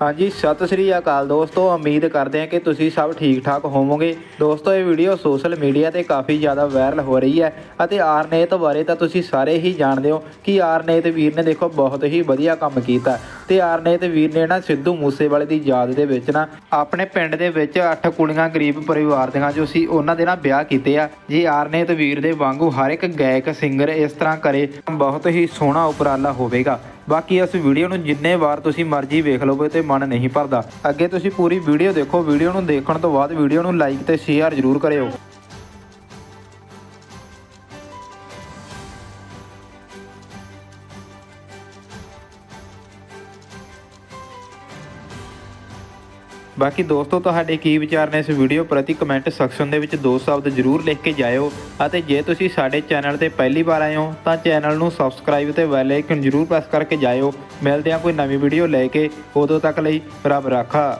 ਹਾਂਜੀ, ਸਤਿ ਸ੍ਰੀ ਅਕਾਲ ਦੋਸਤੋ। ਉਮੀਦ ਕਰਦੇ ਹਾਂ ਕਿ ਤੁਸੀਂ ਸਭ ਠੀਕ ਠਾਕ ਹੋਵੋਗੇ। ਦੋਸਤੋ, ਇਹ ਵੀਡੀਓ ਸੋਸ਼ਲ ਮੀਡੀਆ ਤੇ ਕਾਫੀ ਜ਼ਿਆਦਾ ਵਾਇਰਲ ਹੋ ਰਹੀ ਹੈ ਅਤੇ ਆਰਨੇਤ ਬਾਰੇ ਤਾਂ ਤੁਸੀਂ ਸਾਰੇ ਹੀ ਜਾਣਦੇ ਹੋ ਕਿ ਆਰਨੇਤ ਵੀਰ ਨੇ ਦੇਖੋ ਬਹੁਤ ਹੀ ਵਧੀਆ ਕੰਮ ਕੀਤਾ। ਤੇ ਆਰਨੇਤ ਵੀਰ ਨੇ ਨਾ ਸਿੱਧੂ ਮੂਸੇਵਾਲੇ ਦੀ ਯਾਦ ਦੇ ਵਿੱਚ ਨਾ ਆਪਣੇ ਪਿੰਡ ਦੇ ਵਿੱਚ ਅੱਠ ਕੁੜੀਆਂ ਗਰੀਬ ਪਰਿਵਾਰ ਦੀਆਂ ਜੋ ਸੀ, ਉਹਨਾਂ ਦੇ ਨਾਲ ਵਿਆਹ ਕੀਤੇ ਆ। ਜੇ ਆਰਨੇਤ ਵੀਰ ਦੇ ਵਾਂਗੂ ਹਰ ਇੱਕ ਗਾਇਕ, ਸਿੰਗਰ ਇਸ ਤਰ੍ਹਾਂ ਕਰੇ ਬਹੁਤ ਹੀ ਸੋਹਣਾ ਉਪਰਾਲਾ ਹੋਵੇਗਾ। ਬਾਕੀ ਇਸ ਵੀਡੀਓ ਨੂੰ ਜਿੰਨੇ ਵਾਰ ਤੁਸੀਂ ਮਰਜ਼ੀ ਵੇਖ ਲਓਗੇ ਤੇ ਮਨ ਨਹੀਂ ਭਰਦਾ। ਅੱਗੇ ਤੁਸੀਂ ਪੂਰੀ ਵੀਡੀਓ ਦੇਖੋ, ਵੀਡੀਓ ਨੂੰ ਦੇਖਣ ਤੋਂ ਬਾਅਦ ਵੀਡੀਓ ਨੂੰ ਲਾਈਕ ਤੇ ਸ਼ੇਅਰ ਜ਼ਰੂਰ ਕਰਿਓ। ਬਾਕੀ ਦੋਸਤੋ, ਤੁਹਾਡੇ ਕੀ ਵਿਚਾਰ ਨੇ ਇਸ ਵੀਡੀਓ ਪ੍ਰਤੀ ਕਮੈਂਟ ਸੈਕਸ਼ਨ ਦੇ ਵਿੱਚ ਦੋ ਸ਼ਬਦ ਜ਼ਰੂਰ ਲਿਖ ਕੇ ਜਾਇਓ ਅਤੇ ਜੇ ਤੁਸੀਂ ਸਾਡੇ ਚੈਨਲ ਤੇ ਪਹਿਲੀ ਵਾਰ ਆਏ ਹੋ, ਤਾਂ ਚੈਨਲ ਨੂੰ ਸਬਸਕ੍ਰਾਈਬ ਤੇ ਬੈਲ ਆਈਕਨ ਜ਼ਰੂਰ ਪ੍ਰੈਸ ਕਰਕੇ ਜਾਇਓ। ਮਿਲਦੇ ਹਾਂ ਕੋਈ ਨਵੀਂ ਵੀਡੀਓ ਲੈ ਕੇ। ਉਦੋਂ ਤੱਕ ਲਈ ਰੱਬ ਰਾਖਾ।